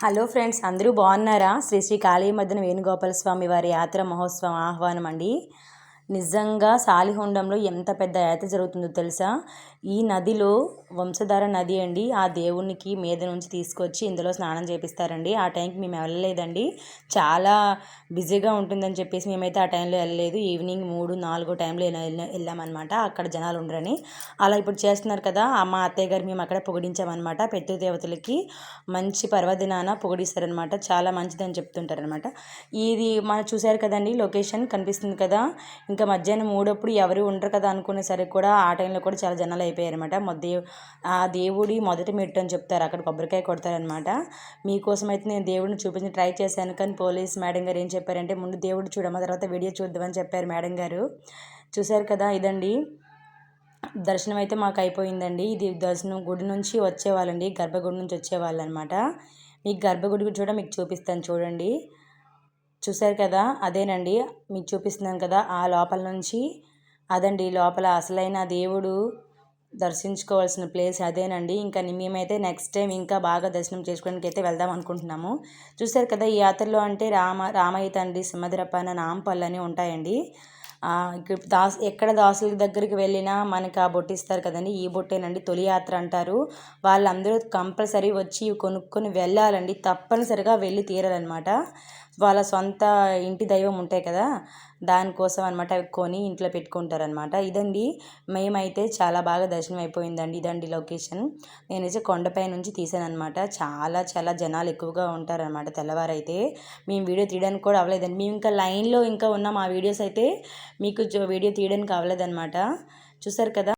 Hello friends అందరూ బాగున్నారా? శ్రీ శ్రీ కాళీ వేణుగోపాల స్వామి వారి యాత్ర మహోత్సవం ఆహ్వానం అండి నిజంగా సాలిహొండంలో ఎంత పెద్ద యాత్ర జరుగుతుందో తెలుసా? ఈ నదిలో వంశధార నది అండి. ఆ దేవునికి మీద నుంచి తీసుకొచ్చి ఇందులో స్నానం చేపిస్తారండి. ఆ టైంకి మేము వెళ్ళలేదండి. చాలా బిజీగా ఉంటుందని చెప్పేసి మేమైతే ఆ టైంలో వెళ్ళలేదు. ఈవినింగ్ మూడు నాలుగో టైంలో వెళ్ళామన్నమాట. అక్కడ జనాలు ఉండరని. అలా ఇప్పుడు చేస్తున్నారు కదా మా అత్తయ్య గారు మేము అక్కడ పొగిడించామన్నమాట. పితృదేవతలకి మంచి పర్వదినాన పొగిడిస్తారనమాట చాలా మంచిదని చెప్తుంటారనమాట ఇది మనం చూశారు కదండి లొకేషన్ కనిపిస్తుంది కదా. ఇంకా ఇంకా మధ్యాహ్నం మూడప్పుడు ఎవరు ఉండరు కదా అనుకునేసరికి కూడా ఆ టైంలో కూడా చాలా జనాలు అయిపోయారు అనమాట మొద్దే ఆ దేవుడి మొదటి మెట్టు అని చెప్తారు. అక్కడ కొబ్బరికాయ కొడతారనమాట మీకోసం అయితే నేను దేవుడిని చూపించి ట్రై చేశాను. కానీ పోలీస్ మేడం గారు ఏం చెప్పారంటే ముందు దేవుడు చూడమ్మ తర్వాత వీడియో చూద్దామని చెప్పారు మేడం గారు. చూశారు కదా ఇదండి. దర్శనం అయితే మాకు అయిపోయిందండి. ఇది దర్శనం గుడి నుంచి వచ్చేవాళ్ళండి. గర్భగుడి నుంచి వచ్చేవాళ్ళు అనమాట మీకు గర్భగుడి చూడ మీకు చూపిస్తాను చూడండి. చూశారు కదా? అదేనండి. మీకు చూపిస్తున్నాను కదా ఆ లోపల నుంచి. అదండి లోపల అసలైన దేవుడు దర్శించుకోవాల్సిన ప్లేస్ అదేనండి. ఇంకా మేమైతే నెక్స్ట్ టైం ఇంకా బాగా దర్శనం చేసుకోవడానికి అయితే వెళ్దాం అనుకుంటున్నాము. చూశారు కదా ఈ యాత్రలో అంటే రామ రామయ్య తండ్రి సింహద్రపన నాంపల్లు అని ఉంటాయండి. దాస్ ఎక్కడ దాసుల దగ్గరికి వెళ్ళినా మనకి ఆ బొట్టు ఇస్తారు కదండి. ఈ బొట్టేనండి తొలి యాత్ర అంటారు. వాళ్ళందరూ కంపల్సరీ వచ్చి కొనుక్కొని వెళ్ళాలండి. తప్పనిసరిగా వెళ్ళి తీరాలన్నమాట. వాళ్ళ సొంత ఇంటి దైవం ఉంటాయి కదా దానికోసం అనమాట అవి కొని ఇంట్లో పెట్టుకుంటారనమాట ఇదండి మేమైతే చాలా బాగా దర్శనం అయిపోయిందండి ఇదండి లొకేషన్. నేనైతే కొండపై నుంచి తీసాను అనమాట చాలా చాలా జనాలు ఎక్కువగా ఉంటారనమాట తెల్లవారైతే. మేము వీడియో తీయడానికి కూడా అవ్వలేదండి. మేము ఇంకా లైన్లో ఇంకా ఉన్న మా వీడియోస్ అయితే మీకు వీడియో తీయడానికి అవ్వలేదన్నమాట. చూసారు కదా?